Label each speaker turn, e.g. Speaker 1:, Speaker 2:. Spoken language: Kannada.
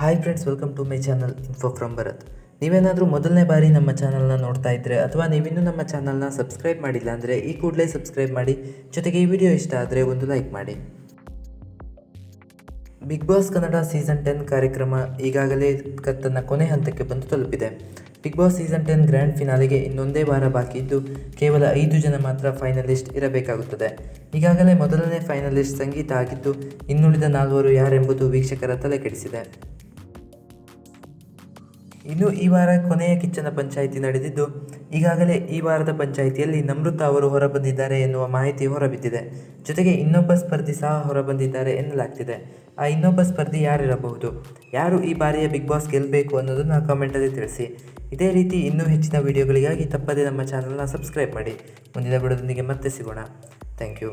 Speaker 1: Hi friends welcome to my channel info from Bharat ನೀವೇನಾದರೂ ಮೊದಲನೇ ಬಾರಿ ನಮ್ಮ ಚಾನಲ್ನ ನೋಡ್ತಾ ಇದ್ದರೆ ಅಥವಾ ನೀವಿನ್ನೂ ನಮ್ಮ ಚಾನಲ್ನ ಸಬ್ಸ್ಕ್ರೈಬ್ ಮಾಡಿಲ್ಲ ಅಂದರೆ ಈ ಕೂಡಲೇ ಸಬ್ಸ್ಕ್ರೈಬ್ ಮಾಡಿ, ಜೊತೆಗೆ ಈ ವಿಡಿಯೋ ಇಷ್ಟ ಆದರೆ ಒಂದು ಲೈಕ್ ಮಾಡಿ. Big boss Kannada season ten ಕಾರ್ಯಕ್ರಮ ಈಗಾಗಲೇ ತನ್ನ ಕೊನೆ ಹಂತಕ್ಕೆ ಬಂದು ತಲುಪಿದೆ. Big boss season ten grand ಫಿನಾಲೆಗೆ ಇನ್ನೊಂದೇ ವಾರ ಬಾಕಿ ಇದ್ದು, ಕೇವಲ ಐದು ಜನ ಮಾತ್ರ ಫೈನಲಿಸ್ಟ್ ಇರಬೇಕಾಗುತ್ತದೆ. ಈಗಾಗಲೇ ಮೊದಲನೇ ಫೈನಲಿಸ್ಟ್ ಸಂಗೀತ ಆಗಿದ್ದು, ಇನ್ನುಳಿದ ನಾಲ್ವರು ಯಾರೆಂಬುದು ವೀಕ್ಷಕರ ತಲೆ ಇನ್ನು ಈ ವಾರ ಕೊನೆಯ ಕಿಚ್ಚನ ಪಂಚಾಯಿತಿ ನಡೆದಿದ್ದು, ಈಗಾಗಲೇ ಈ ವಾರದ ಪಂಚಾಯಿತಿಯಲ್ಲಿ ನಮೃತ ಅವರು ಹೊರಬಂದಿದ್ದಾರೆ ಎನ್ನುವ ಮಾಹಿತಿ ಹೊರಬಿದ್ದಿದೆ. ಜೊತೆಗೆ ಇನ್ನೊಬ್ಬ ಸ್ಪರ್ಧಿ ಸಹ ಹೊರಬಂದಿದ್ದಾರೆ ಎನ್ನಲಾಗ್ತಿದೆ. ಆ ಇನ್ನೊಬ್ಬ ಸ್ಪರ್ಧಿ ಯಾರಿರಬಹುದು? ಯಾರು ಈ ಬಾರಿಯ ಬಿಗ್ ಬಾಸ್ ಗೆಲ್ಲಬೇಕು ಅನ್ನೋದನ್ನು ಕಾಮೆಂಟಲ್ಲಿ ತಿಳಿಸಿ. ಇದೇ ರೀತಿ ಇನ್ನೂ ಹೆಚ್ಚಿನ ವಿಡಿಯೋಗಳಿಗಾಗಿ ತಪ್ಪದೇ ನಮ್ಮ ಚಾನಲ್ನ ಸಬ್ಸ್ಕ್ರೈಬ್ ಮಾಡಿ. ಮುಂದಿನ ವಿಡಿಯೋದೊಂದಿಗೆ ಮತ್ತೆ ಸಿಗೋಣ. Thank you.